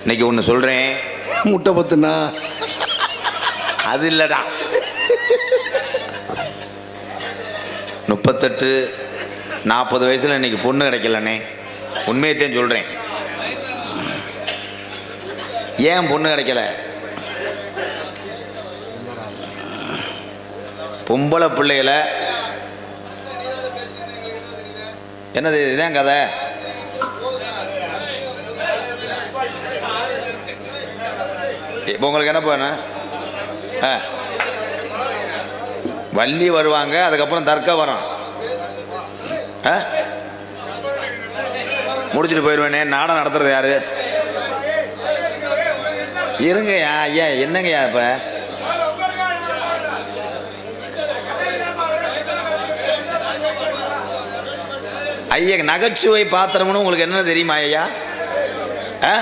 இன்னைக்கு ஒன்று சொல்கிறேன் முட்டை பத்துனா? அது இல்லடா. முப்பத்தெட்டு நாற்பது வயசில் இன்னைக்கு பொண்ணு கிடைக்கலண்ணே. உண்மையத்தையும் சொல்கிறேன் ஏன் பொண்ணு கிடைக்கல? பொம்பளை பிள்ளைகளை என்னது இதான் கதை? இப்போ உங்களுக்கு என்ன பண்ண ஆ. வள்ளி வருவாங்க அதுக்கப்புறம் தர்க்க வரும். ஆ? முடிச்சுட்டு போயிடுவேனே நாடகம் நடத்துறது யாரு? இருங்கய்யா ஐயா என்னங்கய்யா இப்போ? ஐயா நகைச்சுவை பாத்திரம்னு உங்களுக்கு என்ன தெரியுமா ஐயா? ஆ?